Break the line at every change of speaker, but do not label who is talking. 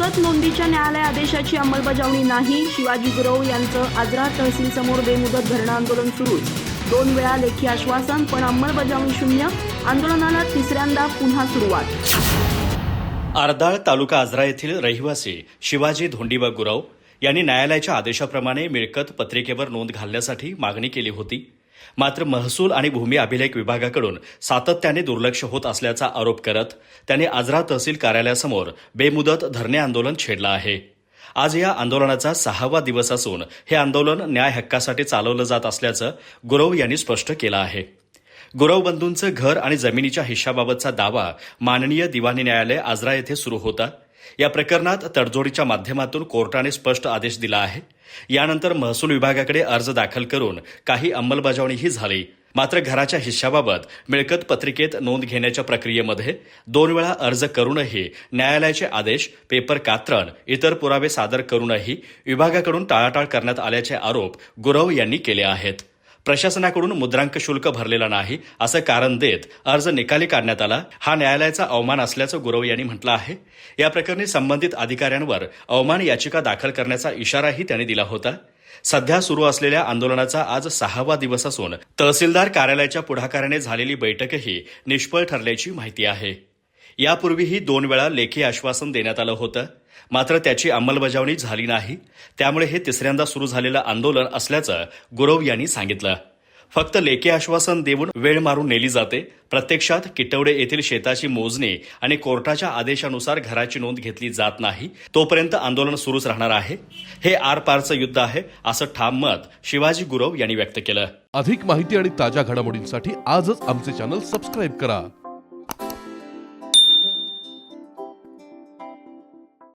मिळकत नोंदीच्या न्यायालय आदेशाची अंमलबजावणी नाही? शिवाजी गुरव यांचं आजरा तहसील समोर बेमुदत धरणं आंदोलन सुरूच. दोन वेळा लेखी आश्वासन पण अंमलबजावणी शून्य. आंदोलनाला तिसऱ्यांदा पुन्हा सुरुवात.
आरदाळ तालुका आजरा येथील रहिवासी शिवाजी धोंडीबा गुरव यांनी न्यायालयाच्या आदेशाप्रमाणे मिळकत पत्रिकेवर नोंद घालण्यासाठी मागणी केली होती. मात्र महसूल आणि भूमी अभिलेख विभागाकडून सातत्याने दुर्लक्ष होत असल्याचा आरोप करत त्यांनी आजरा तहसील कार्यालयासमोर बेमुदत धरणे आंदोलन छेडलं आहे. आज या आंदोलनाचा सहावा दिवस असून हे आंदोलन न्याय हक्कासाठी चालवलं जात असल्याचं गुरव यांनी स्पष्ट केलं आहे. गुरव बंधूंचं घर आणि जमिनीच्या हिश्शाबाबतचा दावा माननीय दिवाणी न्यायालय आजरा येथे सुरू होता. या प्रकरणात तडजोडीच्या माध्यमातून कोर्टाने स्पष्ट आदेश दिला आहे. यानंतर महसूल विभागाकडे अर्ज दाखल करून काही अंमलबजावणीही झाली. मात्र घराच्या हिश्शाबाबत मिळकत पत्रिकेत नोंद घेण्याच्या प्रक्रियेमध्ये दोन वेळा अर्ज करूनही न्यायालयाचे आदेश पेपर कात्रण इतर पुरावे सादर करूनही विभागाकडून टाळाटाळ करण्यात आल्याचे आरोप गुरव यांनी केले आहेत. प्रशासनाकडून मुद्रांक शुल्क भरलेला नाही असं कारण देत अर्ज निकाली काढण्यात आला. हा न्यायालयाचा अवमान असल्याचं गुरव यांनी म्हटलं आहे. या प्रकरणी संबंधित अधिकाऱ्यांवर अवमान याचिका दाखल करण्याचा इशाराही त्यांनी दिला होता. सध्या सुरू असलेल्या आंदोलनाचा आज सहावा दिवस असून तहसीलदार कार्यालयाच्या पुढाकाराने झालेली बैठकही निष्फळ ठरल्याची माहिती आहे. यापूर्वीही दोन वेळा लेखी आश्वासन देण्यात आलं होतं. मात्र त्याची अंमलबजावणी झाली नाही. त्यामुळे हे तिसऱ्यांदा सुरू झालेलं आंदोलन असल्याचं गुरव यांनी सांगितलं. फक्त लेखी आश्वासन देऊन वेळ मारून नेली जाते. प्रत्यक्षात किटवडे येथील शेताची मोजणी आणि कोर्टाच्या आदेशानुसार घराची नोंद घेतली जात नाही. तोपर्यंत आंदोलन सुरूच राहणार आहे. हे आरपारचं युद्ध आहे असं ठाम मत शिवाजी गुरव यांनी व्यक्त केलं.
अधिक माहिती आणि ताज्या घडामोडींसाठी आजच आमचे चॅनल सबस्क्राईब करा.